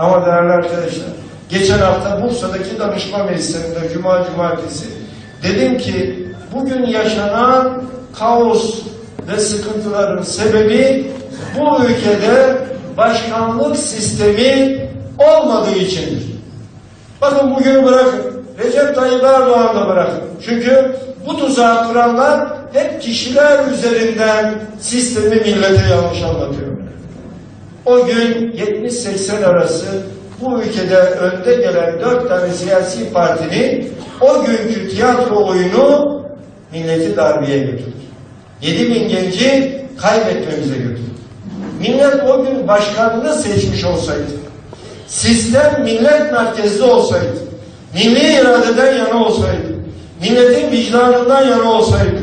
Ama değerli arkadaşlar, geçen hafta Bursa'daki danışma meclisinde Cuma Cumartesi dedim ki bugün yaşanan kaos ve sıkıntıların sebebi bu ülkede başkanlık sistemi olmadığı içindir. Bakın bugünü bırakın. Recep Tayyip Erdoğan da bırakın. Çünkü bu tuzağı kuranlar hep kişiler üzerinden sistemi millete yanlış anlatıyor. O gün 70-80 arası bu ülkede önde gelen dört tane siyasi partinin o günkü tiyatro oyunu milleti darbeye götürdü. 7 bin genci kaybetmemize götürdü. Millet o gün başkanını seçmiş olsaydı, sistem millet merkezli olsaydı, milli iradeden yana olsaydı, milletin vicdanından yana olsaydı,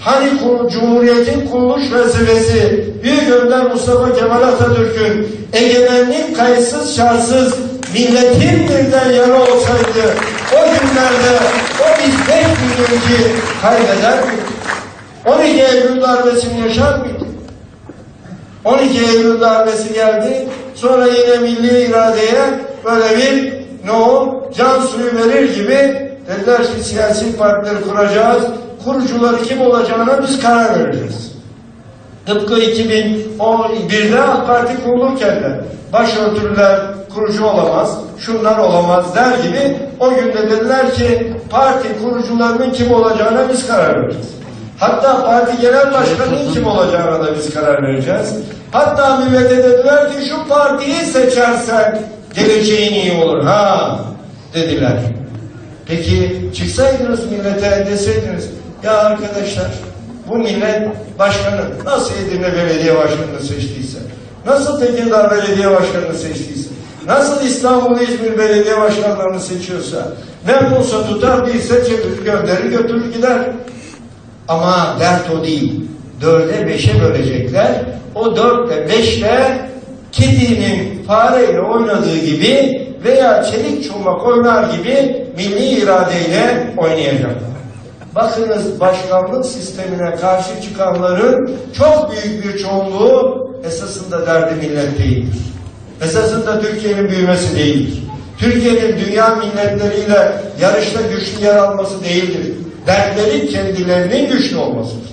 hani Cumhuriyet'in kuruluş felsefesi Büyük Önder Mustafa Kemal Atatürk'ün egemenlik kayıtsız şartsız milletin birden yana olsaydı o günlerde o 5 milyoncu kaybeder miydik? 12 Eylül darbesini yaşar mıydık? 12 Eylül darbesi geldi. Sonra yine milli iradeye böyle bir ne o can suyu verir gibi dediler ki siyasi partileri kuracağız. Kurucuları kim olacağına biz karar vereceğiz. Tıpkı 2011'de AK Parti kurulurken de başörtülüler kurucu olamaz, şunlar olamaz der gibi o günde dediler ki parti kurucularının kim olacağına biz karar vereceğiz. Hatta parti genel başkanının kim olacağına da biz karar vereceğiz. Hatta millete dediler ki şu partiyi seçersek geleceğin iyi olur. Ha dediler. Peki çıksaydınız millete deseydiniz ya arkadaşlar bu millet başkanı nasıl Edirne Belediye Başkanı'nı seçtiyse, nasıl Tekirdağ Belediye Başkanı'nı seçtiyse, nasıl İstanbul İzmir Belediye Başkanlarını seçiyorsa, memnunsa tutar değilse çevirir gönderir götürür gider. Ama dert o değil. Dörde beşe bölecekler. O dörtle beşle kedinin fareyle oynadığı gibi veya çelik çomak oynar gibi milli iradeyle oynayacaklar. Bakınız başkanlık sistemine karşı çıkanların çok büyük bir çoğunluğu esasında derdi millet değildir. Esasında Türkiye'nin büyümesi değildir. Türkiye'nin dünya milletleriyle yarışta güçlü yer alması değildir. Dertleri kendilerinin güçlü olmasıdır.